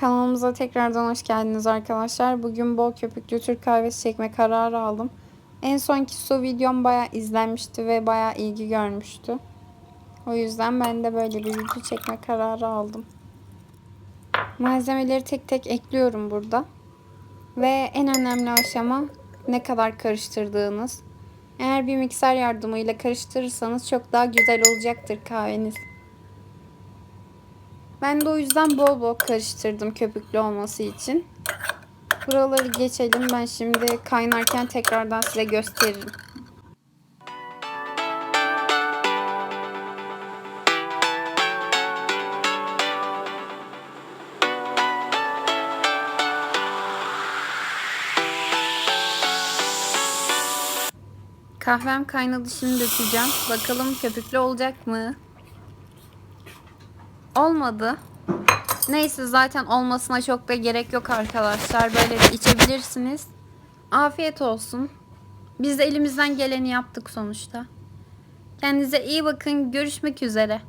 Kanalımıza tekrardan hoş geldiniz arkadaşlar. Bugün bol köpüklü Türk kahvesi çekme kararı aldım. En sonki su videom bayağı izlenmişti ve bayağı ilgi görmüştü. O yüzden ben de böyle bir video çekme kararı aldım. Malzemeleri tek tek ekliyorum burada. Ve en önemli aşama ne kadar karıştırdığınız. Eğer bir mikser yardımıyla karıştırırsanız çok daha güzel olacaktır kahveniz. Ben de o yüzden bol bol karıştırdım köpüklü olması için. Buraları geçelim. Ben şimdi kaynarken tekrardan size gösteririm. Kahvem kaynadı şimdi dökeceğim. Bakalım köpüklü olacak mı? Olmadı. Neyse zaten olmasına çok da gerek yok arkadaşlar. Böyle içebilirsiniz. Afiyet olsun. Biz de elimizden geleni yaptık sonuçta. Kendinize iyi bakın. Görüşmek üzere.